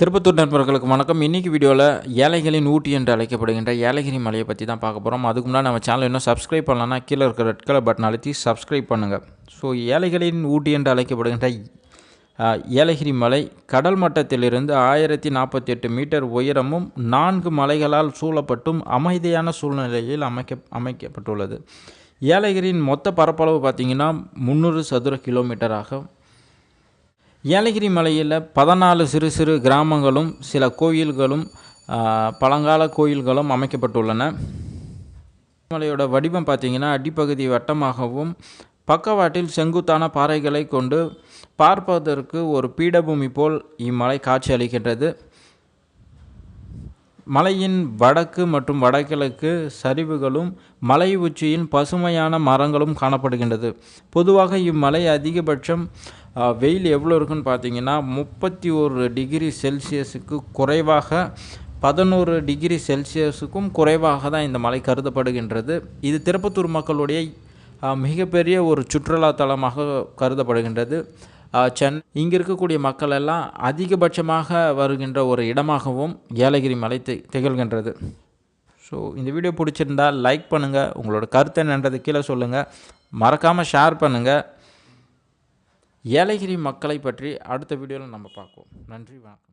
திருப்பத்தூர் நண்பர்களுக்கு வணக்கம். இன்றைக்கி வீடியோவில் ஏழைகளின் ஊட்டி என்று அழைக்கப்படுகின்ற ஏலகிரி மலையை பற்றி தான் பார்க்க போகிறோம் அதுக்கு முன்னாடி நம்ம சேனல் இன்னும் சப்ஸ்கிரைப் பண்ணலாம்னா கீழே இருக்கிற ரெட் கலர் பட்டன் அழுத்தி சப்ஸ்கிரைப் பண்ணுங்கள் ஸோ ஏழைகளின் ஊட்டி என்று அழைக்கப்படுகின்ற ஏலகிரி மலை கடல் மட்டத்திலிருந்து ஆயிரத்தி நாற்பத்தி எட்டு மீட்டர் உயரமும் நான்கு மலைகளால் சூழப்பட்டும் அமைதியான சூழ்நிலையில் அமைக்க அமைக்கப்பட்டுள்ளது. ஏலகிரியின் மொத்த பரப்பளவு பார்த்திங்கன்னா முந்நூறு சதுர கிலோமீட்டராக ஏலகிரி மலையில் பதினாலு சிறு சிறு கிராமங்களும் சில கோயில்களும் பழங்கால கோயில்களும் அமைக்கப்பட்டுள்ளன. மலையோட வடிவம் பார்த்திங்கன்னா அடிப்பகுதி வட்டமாகவும் பக்கவாட்டில் செங்குத்தான பாறைகளை கொண்டு பார்ப்பதற்கு ஒரு பீடபூமி போல் இம்மலை காட்சி அளிக்கின்றது. மலையின் வடக்கு மற்றும் வடகிழக்கு சரிவுகளும் மலை உச்சியின் பசுமையான மரங்களும் காணப்படுகின்றது. பொதுவாக இம்மலை அதிகபட்சம் வெயில் எவ்வளோ இருக்குன்னு பார்த்தீங்கன்னா முப்பத்தி ஒரு டிகிரி செல்சியஸுக்கு குறைவாக பதினோரு டிகிரி செல்சியஸுக்கும் குறைவாக தான் இந்த மலை கருதப்படுகின்றது. இது திருப்பத்தூர் மக்களுடைய மிகப்பெரிய ஒரு சுற்றுலா தலமாக கருதப்படுகின்றது சென் இங்கே இருக்கக்கூடிய மக்கள் எல்லாம் அதிகபட்சமாக வருகின்ற ஒரு இடமாகவும் ஏலகிரி மலை தி திகழ்கின்றது. ஸோ இந்த வீடியோ பிடிச்சிருந்தா லைக் பண்ணுங்கள் உங்களோட கருத்து என்னன்றது கீழே சொல்லுங்கள் மறக்காமல் ஷேர் பண்ணுங்கள் ஏலகிரி மக்களை பற்றி அடுத்த வீடியோவில் நம்ம பார்ப்போம். நன்றி வணக்கம்.